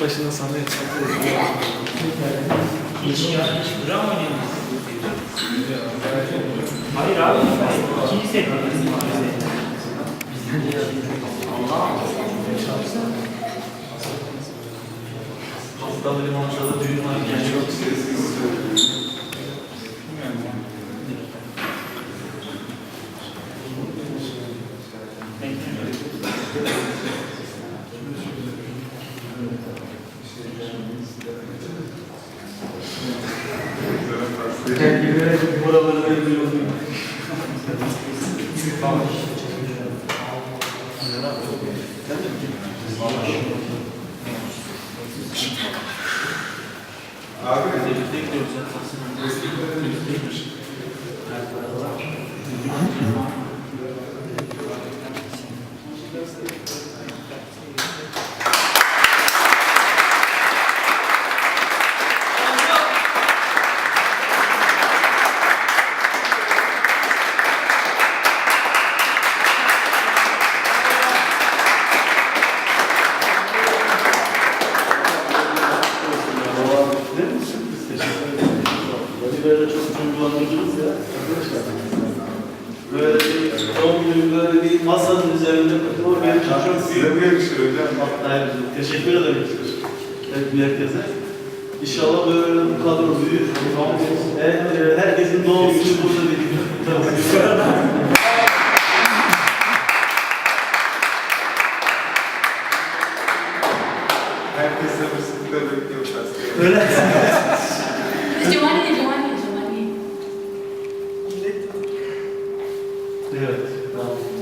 başında sana yetiştirdim. Hiç ya, hiç gram oynayamaz. Hayır abi, ikinci set. Haftalı limonçada düğün varken çok Kendime buralara yürüyorum. Abi, Birlikte gidiyoruz zaten. Değil mi? Sürpriz. Teşekkür ederim. Böyle çok duygulandırdınız ya. Arkadaşlar. Böyle bir doğum günü böyle bir masanın üzerinde o benim için çok size büyük. mi yakışır hocam? Hayır, teşekkür ederim. Evet, bir herkese. İnşallah böyle bu kadro büyür. Evet, herkesin doğum günü burada bir Herkes sabırsızlıkla bekliyor pastayı. Öyle. Cemal 对，嗯。